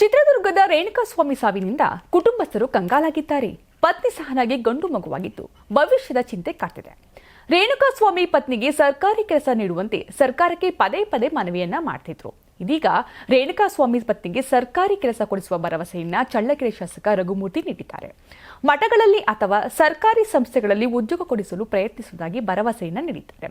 ಚಿತ್ರದುರ್ಗದ ರೇಣುಕಾಸ್ವಾಮಿ ಸಾವಿನಿಂದ ಕುಟುಂಬಸ್ಥರು ಕಂಗಾಲಾಗಿದ್ದಾರೆ. ಪತ್ನಿ ಸಹನಾಗಿ ಗಂಡು ಮಗುವಾಗಿದ್ದು ಭವಿಷ್ಯದ ಚಿಂತೆ ಕಾಡ್ತಿದೆ. ರೇಣುಕಾಸ್ವಾಮಿ ಪತ್ನಿಗೆ ಸರ್ಕಾರಿ ಕೆಲಸ ನೀಡುವಂತೆ ಸರ್ಕಾರಕ್ಕೆ ಪದೇ ಪದೇ ಮನವಿಯನ್ನ ಮಾಡ್ತಿದ್ರು. ಇದೀಗ ರೇಣುಕಾಸ್ವಾಮಿ ಪತ್ನಿಗೆ ಸರ್ಕಾರಿ ಕೆಲಸ ಕೊಡಿಸುವ ಭರವಸೆಯನ್ನ ಚಳ್ಳಕೆರೆ ಶಾಸಕ ರಘುಮೂರ್ತಿ ನೀಡಿದ್ದಾರೆ. ಮಠಗಳಲ್ಲಿ ಅಥವಾ ಸರ್ಕಾರಿ ಸಂಸ್ಥೆಗಳಲ್ಲಿ ಉದ್ಯೋಗ ಕೊಡಿಸಲು ಪ್ರಯತ್ನಿಸುವುದಾಗಿ ಭರವಸೆಯನ್ನ ನೀಡಿದ್ದಾರೆ.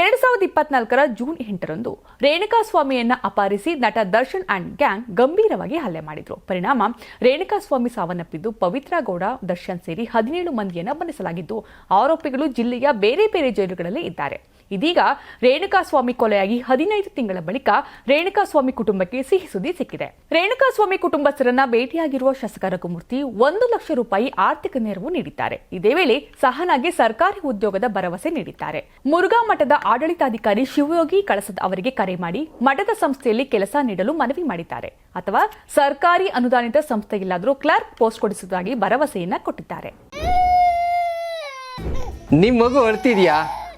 ಎರಡ್ ಸಾವಿರದ ಇಪ್ಪತ್ನಾಲ್ಕರ ಜೂನ್ ಎಂಟರಂದು ರೇಣುಕಾಸ್ವಾಮಿಯನ್ನ ಅಪಹರಿಸಿ ನಟ ದರ್ಶನ್ ಅಂಡ್ ಗ್ಯಾಂಗ್ ಗಂಭೀರವಾಗಿ ಹಲ್ಲೆ ಮಾಡಿದ್ರು. ಪರಿಣಾಮ ರೇಣುಕಾಸ್ವಾಮಿ ಸಾವನ್ನಪ್ಪಿದ್ದು ಪವಿತ್ರ ಗೌಡ, ದರ್ಶನ್ ಸೇರಿ ಹದಿನೇಳು ಮಂದಿಯನ್ನ ಬಂಧಿಸಲಾಗಿದ್ದು, ಆರೋಪಿಗಳು ಜಿಲ್ಲೆಯ ಬೇರೆ ಬೇರೆ ಜೈಲುಗಳಲ್ಲಿ ಇದ್ದಾರೆ. ಇದೀಗ ರೇಣುಕಾಸ್ವಾಮಿ ಕೊಲೆಯಾಗಿ ಹದಿನೈದು ತಿಂಗಳ ಬಳಿಕ ರೇಣುಕಾಸ್ವಾಮಿ ಕುಟುಂಬಕ್ಕೆ ಸಿಹಿ ಸುದ್ದಿ ಸಿಕ್ಕಿದೆ. ರೇಣುಕಾಸ್ವಾಮಿ ಕುಟುಂಬಸ್ಥರನ್ನ ಭೇಟಿಯಾಗಿರುವ ಶಾಸಕ ರಘುಮೂರ್ತಿ ಒಂದು ಲಕ್ಷ ರೂಪಾಯಿ ಆರ್ಥಿಕ ನೆರವು ನೀಡಿದ್ದಾರೆ. ಇದೇ ವೇಳೆ ಸಹನಾಗೆ ಸರ್ಕಾರಿ ಉದ್ಯೋಗದ ಭರವಸೆ ನೀಡಿದ್ದಾರೆ. ಮುರುಘಾ ಮಠದ ಆಡಳಿತಾಧಿಕಾರಿ ಶಿವಯೋಗಿ ಕಳಸದ ಅವರಿಗೆ ಕರೆ ಮಾಡಿ ಮಠದ ಸಂಸ್ಥೆಯಲ್ಲಿ ಕೆಲಸ ನೀಡಲು ಮನವಿ ಮಾಡಿದ್ದಾರೆ. ಅಥವಾ ಸರ್ಕಾರಿ ಅನುದಾನಿತ ಸಂಸ್ಥೆಗಿಲ್ಲಾದರೂ ಕ್ಲರ್ಕ್ ಪೋಸ್ಟ್ ಕೊಡಿಸುವುದಾಗಿ ಭರವಸೆಯನ್ನ ಕೊಟ್ಟಿದ್ದಾರೆ. ನಿಮ್ ಮಗು ಅಳ್ತಿದ್ಯಾ